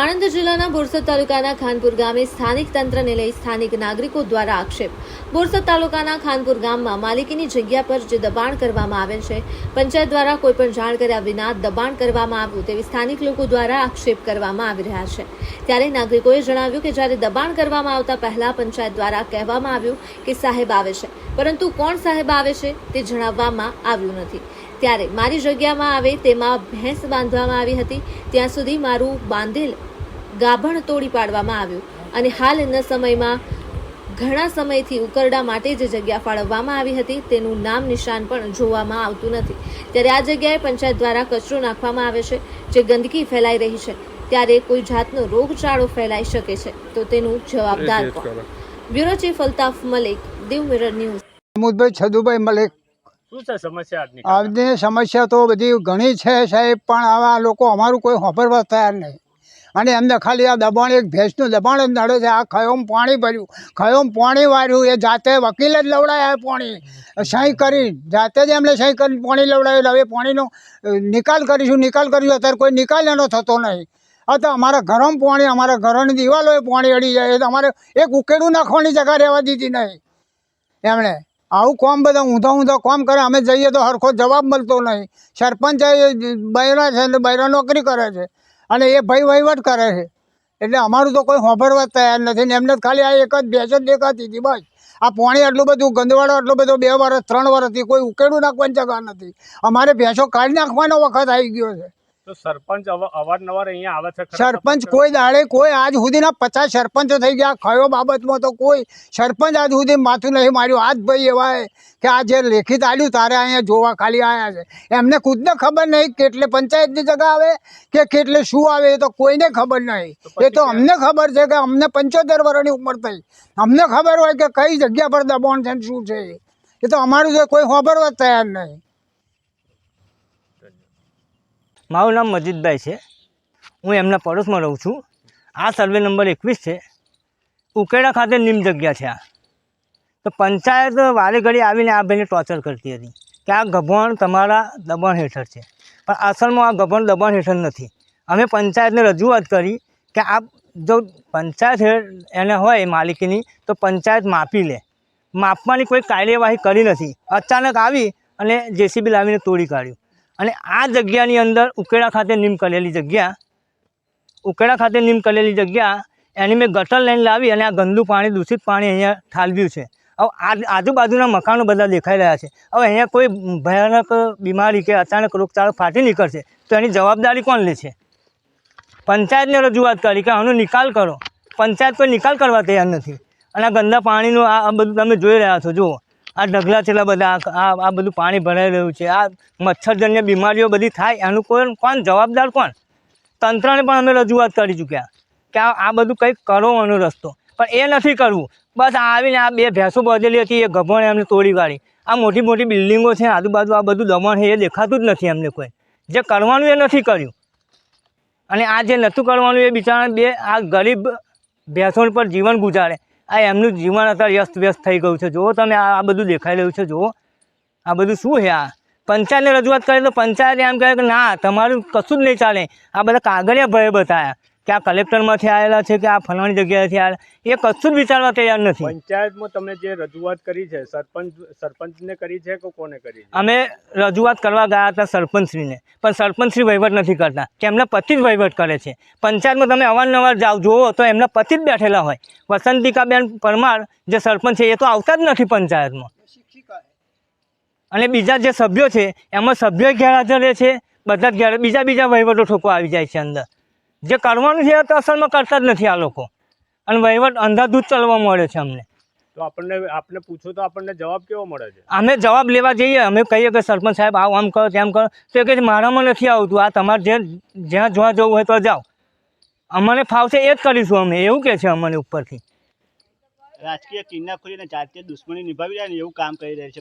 આણંદ જિલ્લાના બોરસદ તાલુકાના ખાનપુર ગામે સ્થાનિક તંત્રને લઈ સ્થાનિક નાગરિકો દ્વારા આક્ષેપ. બોરસદ તાલુકાના ખાનપુર ગામમાં માલિકીની જગ્યા પર જે દબાણ કરવામાં આવેલ છે, પંચાયત દ્વારા કોઈપણ જાણ કર્યા વિના દબાણ કરવામાં આવ્યું તેવી સ્થાનિક લોકો દ્વારા આક્ષેપ કરવામાં આવી રહ્યા છે. ત્યારે નાગરિકોએ જણાવ્યું કે જ્યારે દબાણ કરવામાં આવતા પહેલા પંચાયત દ્વારા કહેવામાં આવ્યું કે સાહેબ આવે છે, પરંતુ કોણ સાહેબ આવે છે તે જણાવવામાં આવ્યું નથી. ત્યારે મારી જગ્યામાં આવે તેમાં ભેંસ બાંધવામાં આવી હતી. ત્યાં સુધી મારું બાંધેલ ગાભણ તોડી પાડવામાં આવ્યું અને હાલના સમયમાં ઘણા સમયથી ઉકરડા માટે જે જગ્યા ફાળવવામાં આવી હતી તેનું નામ નિશાન પણ જોવામાં આવતું નથી. ત્યારે આ જગ્યાએ પંચાયત દ્વારા કચરો નાખવામાં આવે છે જે ગંદકી ફેલાઈ રહી છે. ત્યારે કોઈ જાતનો રોગચાળો ફેલાઈ શકે છે તો તેનું જવાબદાર કોણ? Bureau chief Altaf Malik Diu mirror news. Mahmudbhai Chhadubhai Malik શું સમસ્યા આજની સમસ્યા તો બધી ઘણી છે સાહેબ, પણ આવા લોકો અમારું કોઈ હોપરવા તૈયાર નહીં. અને એમને ખાલી આ દબાણ, એક ભેંસનું દબાણ જ નડે છે. આ ખયોમ પાણી ભર્યું. ખયોમ પાણી વાર્યું. એ જાતે વકીલે જ લવડાયા પાણી. સહી કરી. જાતે જ એમણે સહી કરીને પાણી લવડાવેલ હવે પાણીનો નિકાલ કરીશું. નિકાલ કરીશું. અત્યારે કોઈ નિકાલ એનો થતો નહીં. આ તો અમારા ગરમ પાણી, અમારા ઘરોની દિવાલોએ પાણી અડી જાય. તો અમારે એક ઉકેડું નાખવાની જગ્યા રહેવા દીધી નહીં. એમણે. આવું કોમ બધા ઊંધા ઊંધા કોમ કરે, અમે જઈએ તો સરખો જવાબ મળતો નહીં. સરપંચ બૈરા છે ને બૈરા નોકરી કરે છે અને એ ભાઈ વહીવટ કરે છે. એટલે અમારું તો કોઈ હોંભરવા તૈયાર નથી ને એમને ખાલી આ એક જ જ દેખાતી હતી બસ. આ પાણી આટલું બધું ગંદવાડો આટલો બધો બે વર્ષ ત્રણ વર્ષથી કોઈ ઉકેડું નાખવાની જગા નથી. અમારે ભેંસો કાઢી નાખવાનો વખત આવી ગયો છે. તો સરપંચ અવારનવાર અહીંયા આવે છે સરપંચ કોઈ દાડે કોઈ આજ સુધીના પચાસ સરપંચો થઈ ગયા. કયો બાબતમાં તો કોઈ સરપંચ આજ સુધી માથું નહીં માર્યું. આજ ભાઈ એવા કે આ જે લેખિત આવ્યું તારે અહીંયા જોવા ખાલી આવ્યા છે. એમને ખુદને ખબર નહીં કેટલે પંચાયતની જગા આવે કે કેટલે શું આવે એ તો કોઈને ખબર નહીં. એ તો અમને ખબર છે કે અમને પંચોતેર વર્ષની ઉંમર થઈ. અમને ખબર હોય કે કઈ જગ્યા પર દબાણ છે શું છે એ. તો અમારું કોઈ ખબરવા જ તૈયાર નહીં. મારું નામ મજીદભાઈ છે. હું એમના પડોશમાં રહું છું. આ સર્વે નંબર એકવીસ છે. ઉકેડા ખાતે નિમ જગ્યા છે આ. તો પંચાયત વારે ઘડી આવીને આ ભાઈને ટોર્ચર કરતી હતી કે આ ગભણ તમારા દબાણ હેઠળ છે. પણ અસલમાં આ ગભણ દબાણ હેઠળ નથી. અમે પંચાયતને રજૂઆત કરી કે આ જો પંચાયત એને હોય માલિકીની તો પંચાયત માપી લે. માપવાની કોઈ કાર્યવાહી કરી નથી. અચાનક આવી અને જેસીબી લાવીને તોડી કાઢ્યું. અને આ જગ્યાની અંદર ઉકેડા ખાતે નીમ કરેલી જગ્યા, ઉકેડા ખાતે નીમ કરેલી જગ્યા, એની મેં ગટર લાઈન લાવી અને આ ગંદુ પાણી, દૂષિત પાણી અહીંયા ઠાલવ્યું છે. હવે આજુબાજુના મકાનો બધા દેખાઈ રહ્યા છે. હવે અહીંયા કોઈ ભયાનક બીમારી કે અચાનક રોગચાળો ફાટી નીકળશે તો એની જવાબદારી કોણ લે છે? પંચાયતને રજૂઆત કરી કે આનો નિકાલ કરો. પંચાયત કોઈ નિકાલ કરવા તૈયાર નથી. અને આ ગંદા પાણીનું આ બધું તમે જોઈ રહ્યા છો, જુઓ. આ ઢગલા છેલ્લા બધા, આ- આ બધું પાણી ભરાઈ રહ્યું છે. આ મચ્છરજન્ય બીમારીઓ બધી થાય. એનું કોઈ કોણ? જવાબદાર કોણ? તંત્રને પણ અમે રજૂઆત કરી ચૂક્યા કે આ બધું કંઈક કરો આનો રસ્તો. પણ એ નથી કરવું. બસ આવીને આ બે ભેંસો બધેલી હતી એ ગભણ એમને તોડી કાઢી આ મોટી મોટી બિલ્ડિંગો છે, આજુબાજુ આ બધું દમણ છે, એ દેખાતું જ નથી એમને કોઈ. જે કરવાનું એ નથી કર્યું. અને આ જે નહોતું કરવાનું એ બિચારા બે, આ ગરીબ ભેંસો પર જીવન ગુજારે. આ એમનું જીવન અત્યારે વ્યસ્ત વ્યસ્ત થઈ ગયું છે. જુઓ તમે આ બધું દેખાઈ રહ્યું છે, જુઓ. આ બધું શું છે આ? પંચાયતને રજૂઆત કરે તો પંચાયત એમ કહે કે ના, તમારું કશું જ નહીં ચાલે. આ બધા કાગળિયા ભય બતાવ્યા કે આ કલેક્ટરમાંથી આવેલા છે કે આ ફલાણી જગ્યાએથી આવેલા? એ કશું જ વિચારવા તૈયાર નથી. પંચાયતમાં તમે જે રજૂઆત કરી છે સરપંચ સરપંચને કરી છે કે કોને કરી અમે રજૂઆત કરવા ગયા હતા સરપંચશ્રીને પણ સરપંચશ્રી વહીવટ નથી કરતા કે એમના પતિ જ વહીવટ કરે છે. પંચાયતમાં તમે અવારનવાર જાઓ જુઓ તો એમના પતિ જ બેઠેલા હોય. વસંતિકાબેન પરમાર જે સરપંચ છે એ તો આવતા જ નથી પંચાયતમાં. અને બીજા જે સભ્યો છે એમાં સભ્યો ગેરહાજર રહે છે બધા જ ગેર બીજા બીજા વહીવટો ઠોકો આવી જાય છે અંદર. જે કરવાનું છે એ તો અસલમાં કરતા જ નથી આ લોકો. અને વહીવટ અંધાધૂત ચાલવા મળે છે અમને. તો આપણને આપને પૂછો તો આપણને જવાબ કેવો મળે છે? અમે જવાબ લેવા જઈએ અમે કહીએ કે સરપંચ સાહેબ આવું આમ કરો તેમ કરો. તો કે કહે મારામાં નથી આવતું. આ તમારે જે જ્યાં જોવા જવું હોય તો જાઓ. અમને ફાવશે એ જ કરીશું અમે એવું કહે છે અમને ઉપરથી. રાજકીય કિન્નાખોરી અને જાતીય દુશ્મની નિભાવી રહ્યા ને એવું કામ કરી રહ્યા છે.